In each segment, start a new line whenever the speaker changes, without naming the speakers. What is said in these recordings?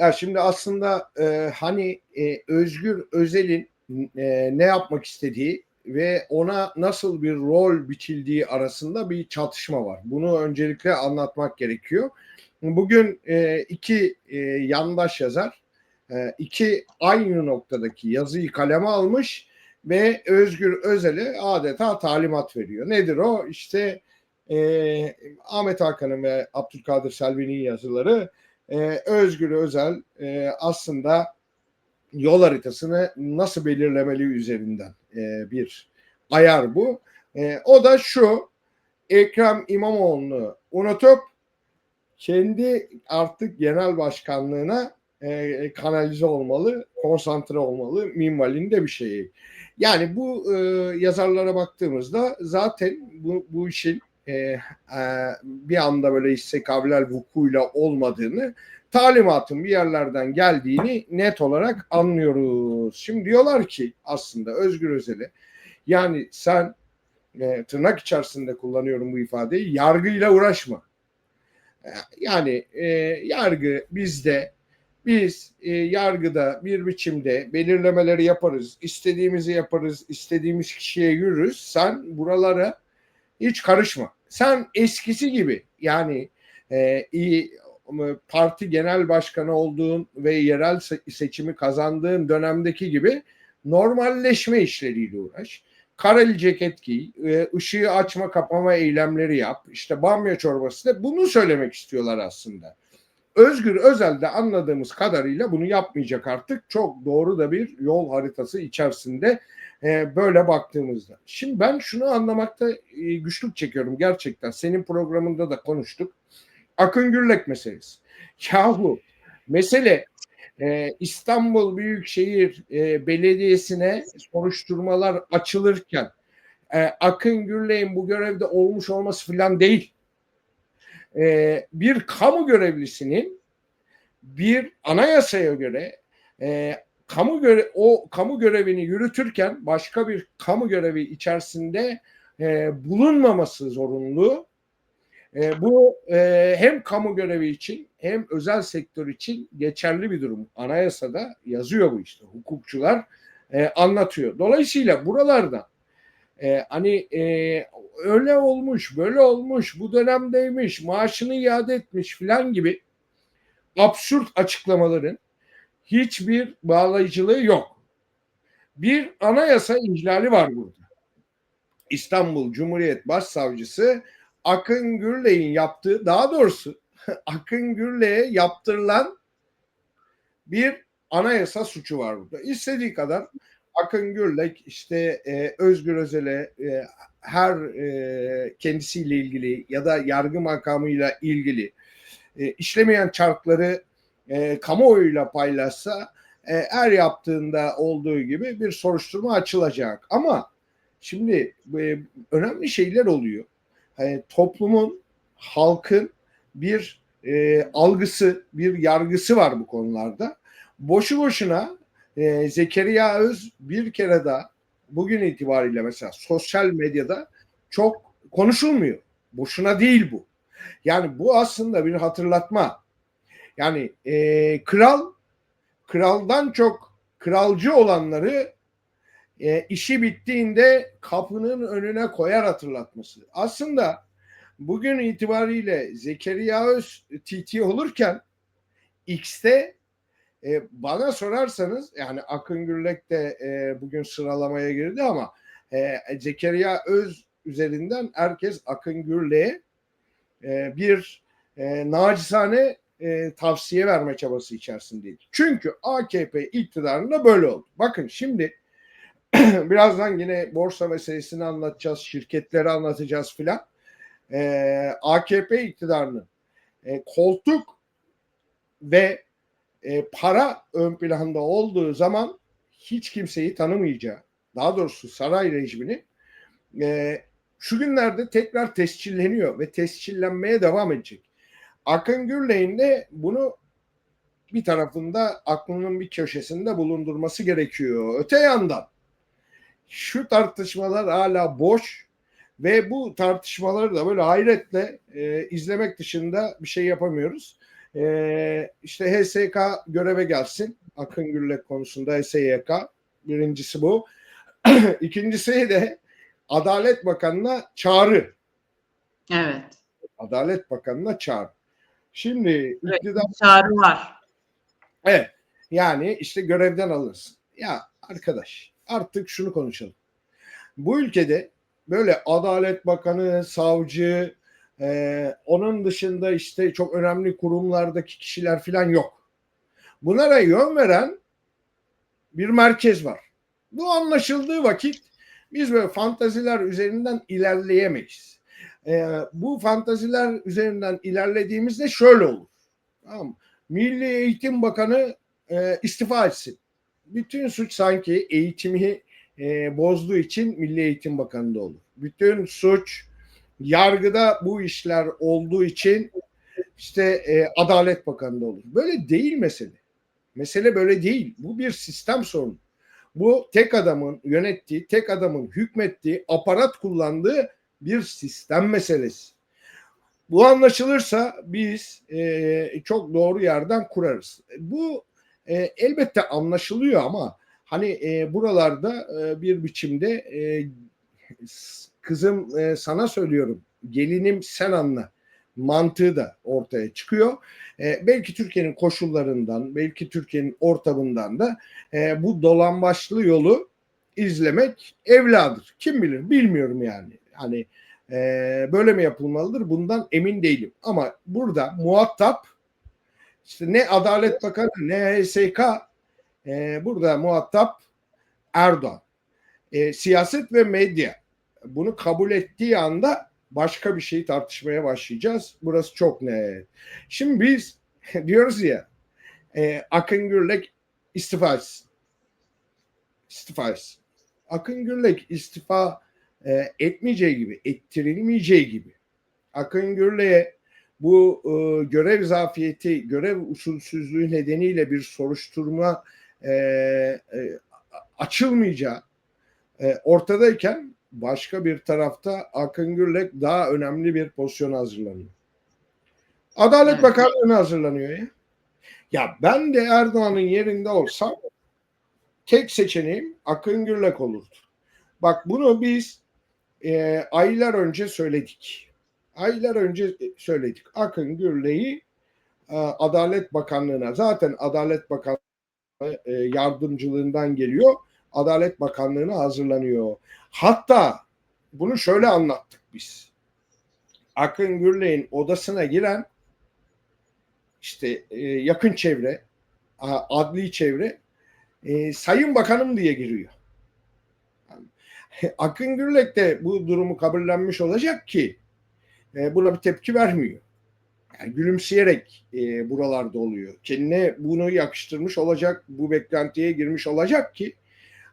Ya şimdi aslında e, hani e, Özgür Özel'in e, ne yapmak istediği ve ona nasıl bir rol biçildiği arasında bir çatışma var. Bunu öncelikle anlatmak gerekiyor. Bugün e, iki e, yandaş yazar e, iki aynı noktadaki yazıyı kaleme almış ve Özgür Özel'e adeta talimat veriyor. Nedir o? İşte e, Ahmet Hakan'ın ve Abdülkadir Selvi'nin yazıları e, Özgür Özel aslında yol haritasını nasıl belirlemeli üzerinden e, bir ayar bu. E, o da şu Ekrem İmamoğlu'nu unutup kendi artık genel başkanlığına e, kanalize olmalı, konsantre olmalı minvalinde bir şey. Yani bu e, yazarlara baktığımızda zaten bu, bu işin e, e, bir anda böyle istekavler vukuyla olmadığını talimatın bir yerlerden geldiğini net olarak anlıyoruz. Şimdi diyorlar ki aslında Özgür Özel'e yani sen e, tırnak içerisinde kullanıyorum bu ifadeyi yargıyla uğraşma. Yani e, yargı bizde biz e, yargıda bir biçimde belirlemeleri yaparız, istediğimizi yaparız, istediğimiz kişiye yürürüz. Sen buralara hiç karışma. Sen eskisi gibi yani e, iyi parti genel başkanı olduğun ve yerel seçimi kazandığın dönemdeki gibi normalleşme işleriyle uğraş. Kareli ceket giy, e, ışığı açma kapama eylemleri yap. İşte bamya çorbası da bunu söylemek istiyorlar aslında. Özgür Özel de anladığımız kadarıyla bunu yapmayacak artık. Çok doğru da bir yol haritası içerisinde e, böyle baktığımızda. Şimdi ben şunu anlamakta e, güçlük çekiyorum gerçekten. Senin programında da konuştuk. Akın Gürlek meselesi. Yahu mesele e, İstanbul Büyükşehir e, Belediyesi'ne soruşturmalar açılırken e, Akın Gürlek'in bu görevde olmuş olması falan değil e, bir kamu görevlisinin bir anayasaya göre e, kamu göre o kamu görevini yürütürken başka bir kamu görevi içerisinde e, bulunmaması zorunlu. E, bu e, hem kamu görevi için hem özel sektör için geçerli bir durum. Anayasada yazıyor bu işte. Hukukçular e, anlatıyor. Dolayısıyla buralarda e, hani e, öyle olmuş, böyle olmuş, bu dönemdeymiş, maaşını iade etmiş filan gibi absürt açıklamaların hiçbir bağlayıcılığı yok. Bir anayasa ihlali var burada. İstanbul Cumhuriyet Başsavcısı Akın Gürley'in yaptığı, daha doğrusu Akın Gürley'e yaptırılan bir anayasa suçu var burada. İstediği kadar Akın Gürlek işte e, Özgür Özel'e e, her e, kendisiyle ilgili ya da yargı makamıyla ilgili e, işlemeyen çarkları e, kamuoyuyla paylaşsa e, her yaptığında olduğu gibi bir soruşturma açılacak. Ama şimdi e, önemli şeyler oluyor. Yani toplumun, halkın bir e, algısı, bir yargısı var bu konularda. Boşu boşuna e, Zekeriya Öz bir kere daha bugün itibariyle mesela sosyal medyada çok konuşulmuyor. Boşuna değil bu. Yani bu aslında bir hatırlatma. Yani e, kral kraldan çok kralcı olanları e, işi bittiğinde kapının önüne koyar hatırlatması. Aslında bugün itibariyle Zekeriya Öz TT olurken X'te e, bana sorarsanız yani Akın Gürlek de e, bugün sıralamaya girdi ama e, Zekeriya Öz üzerinden herkes Akın Gürlek'e e, bir e, nacizane e, tavsiye verme çabası içerisindeydi. Çünkü AKP iktidarında böyle oldu. Bakın şimdi birazdan yine borsa meselesini anlatacağız, şirketleri anlatacağız filan. E, AKP iktidarının e, koltuk ve e, para ön planda olduğu zaman hiç kimseyi tanımayacağı, daha doğrusu saray rejimini e, şu günlerde tekrar tescilleniyor ve tescillenmeye devam edecek. Akın Gürley'in de bunu bir tarafında aklının bir köşesinde bulundurması gerekiyor. Öte yandan şu tartışmalar hala boş ve bu tartışmaları da böyle hayretle e, izlemek dışında bir şey yapamıyoruz. E, işte HSK göreve gelsin. Akın Gürlek konusunda HSYK. Birincisi bu. İkincisi de Adalet Bakanı'na çağrı.
Evet.
Adalet Bakanı'na çağrı. Şimdi
Evet.
iktidar
Çağrı var.
Evet. Yani işte görevden alırsın. Ya arkadaş artık şunu konuşalım. Bu ülkede böyle Adalet Bakanı, savcı, e, onun dışında işte çok önemli kurumlardaki kişiler falan yok. Bunlara yön veren bir merkez var. Bu anlaşıldığı vakit biz böyle fantaziler üzerinden ilerleyemeyiz. E, bu fantaziler üzerinden ilerlediğimizde şöyle olur. Tamam? Milli Eğitim Bakanı e, istifa etsin. Bütün suç sanki eğitimi e, bozduğu için Milli Eğitim Bakanı'nda olur. Bütün suç yargıda bu işler olduğu için işte e, Adalet Bakanı'nda olur. Böyle değil mesele. Mesele böyle değil. Bu bir sistem sorunu. Bu tek adamın yönettiği, tek adamın hükmettiği, aparat kullandığı bir sistem meselesi. Bu anlaşılırsa biz e, çok doğru yerden kurarız. Bu e, elbette anlaşılıyor ama hani e, buralarda e, bir biçimde e, kızım e, sana söylüyorum gelinim sen anla mantığı da ortaya çıkıyor. E, belki Türkiye'nin koşullarından, belki Türkiye'nin ortamından da e, bu dolambaçlı yolu izlemek evladır. Kim bilir bilmiyorum yani. Hani e, böyle mi yapılmalıdır bundan emin değilim. Ama burada muhatap işte ne Adalet Bakanı ne HSK e, burada muhatap Erdoğan. E, siyaset ve medya bunu kabul ettiği anda başka bir şeyi tartışmaya başlayacağız. Burası çok net. Şimdi biz diyoruz ya e, Akın Gürlek istifa etsin. İstifa etsin. Akın Gürlek istifa e, etmeyeceği gibi, ettirilmeyeceği gibi Akın Gürlek'e bu e, görev zafiyeti, görev usulsüzlüğü nedeniyle bir soruşturma e, e, açılmayacağı e, ortadayken başka bir tarafta Akın Gürlek daha önemli bir pozisyon hazırlanıyor. Adalet
Evet.
Bakanlığı'na hazırlanıyor ya. Ya ben de Erdoğan'ın yerinde olsam tek seçeneğim Akın Gürlek olurdu. Bak bunu biz e, aylar önce söyledik. Aylar önce söyledik. Akın Gürlek'i e, Adalet Bakanlığı'na zaten Adalet Bakanlığı e, yardımcılığından geliyor. Adalet Bakanlığı'na hazırlanıyor. Hatta bunu şöyle anlattık biz. Akın Gürlek'in odasına giren işte e, yakın çevre, adli çevre e, Sayın Bakanım diye giriyor. Akın Gürlek de bu durumu kabullenmiş olacak ki e, buna bir tepki vermiyor. Yani gülümseyerek e, buralarda oluyor. Kendine bunu yakıştırmış olacak, bu beklentiye girmiş olacak ki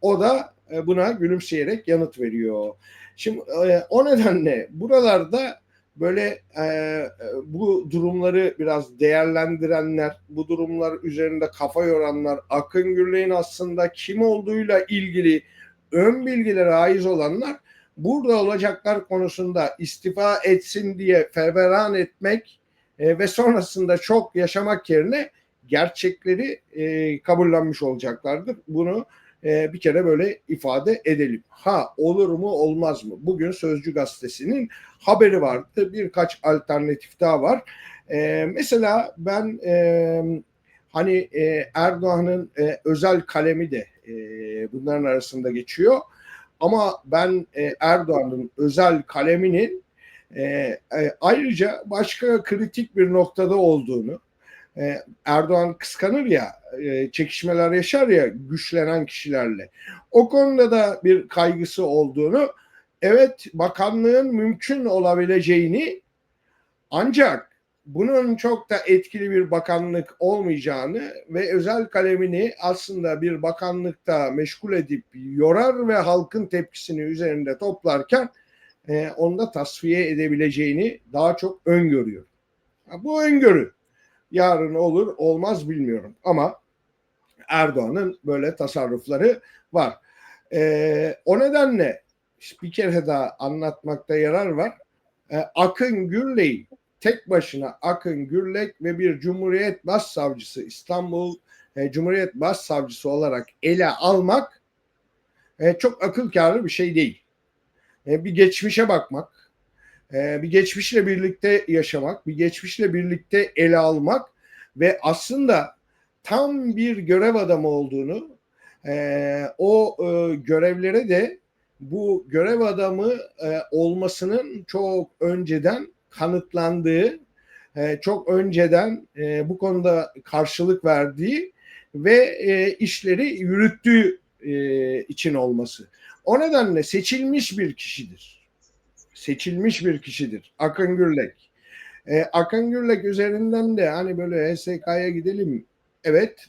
o da buna gülümseyerek yanıt veriyor. Şimdi e, o nedenle buralarda böyle e, e, bu durumları biraz değerlendirenler, bu durumlar üzerinde kafa yoranlar, Akın Gürlek'in aslında kim olduğuyla ilgili ön bilgilere haiz olanlar burada olacaklar konusunda istifa etsin diye feveran etmek e, ve sonrasında çok yaşamak yerine gerçekleri e, kabullenmiş olacaklardır. Bunu e, bir kere böyle ifade edelim. Ha olur mu olmaz mı? Bugün Sözcü Gazetesi'nin haberi vardı. Birkaç alternatif daha var. E, mesela ben e, hani e, Erdoğan'ın e, özel kalemi de e, bunların arasında geçiyor. Ama ben e, Erdoğan'ın özel kaleminin e, e, ayrıca başka kritik bir noktada olduğunu Erdoğan kıskanır ya e, çekişmeler yaşar ya güçlenen kişilerle. O konuda da bir kaygısı olduğunu evet bakanlığın mümkün olabileceğini ancak bunun çok da etkili bir bakanlık olmayacağını ve özel kalemini aslında bir bakanlıkta meşgul edip yorar ve halkın tepkisini üzerinde toplarken e, onu da tasfiye edebileceğini daha çok öngörüyor. Bu öngörü yarın olur olmaz bilmiyorum ama Erdoğan'ın böyle tasarrufları var. E, o nedenle bir kere daha anlatmakta yarar var. E, Akın Gürley'i tek başına Akın Gürlek ve bir Cumhuriyet Başsavcısı İstanbul e, Cumhuriyet Başsavcısı olarak ele almak e, çok akıl kârı bir şey değil. E, bir geçmişe bakmak, e, bir geçmişle birlikte yaşamak, bir geçmişle birlikte ele almak ve aslında tam bir görev adamı olduğunu, e, o e, görevlere de bu görev adamı e, olmasının çok önceden kanıtlandığı, çok önceden bu konuda karşılık verdiği ve işleri yürüttüğü için olması. O nedenle seçilmiş bir kişidir. Seçilmiş bir kişidir. Akın Gürlek. E, Akın Gürlek üzerinden de hani böyle HSK'ya gidelim. Evet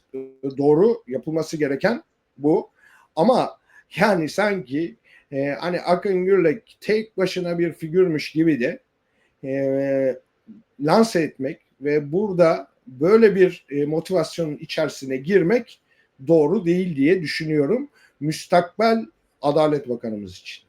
doğru yapılması gereken bu. Ama yani sanki e, hani Akın Gürlek tek başına bir figürmüş gibi de e, lanse etmek ve burada böyle bir e, motivasyonun içerisine girmek doğru değil diye düşünüyorum. Müstakbel Adalet Bakanımız için.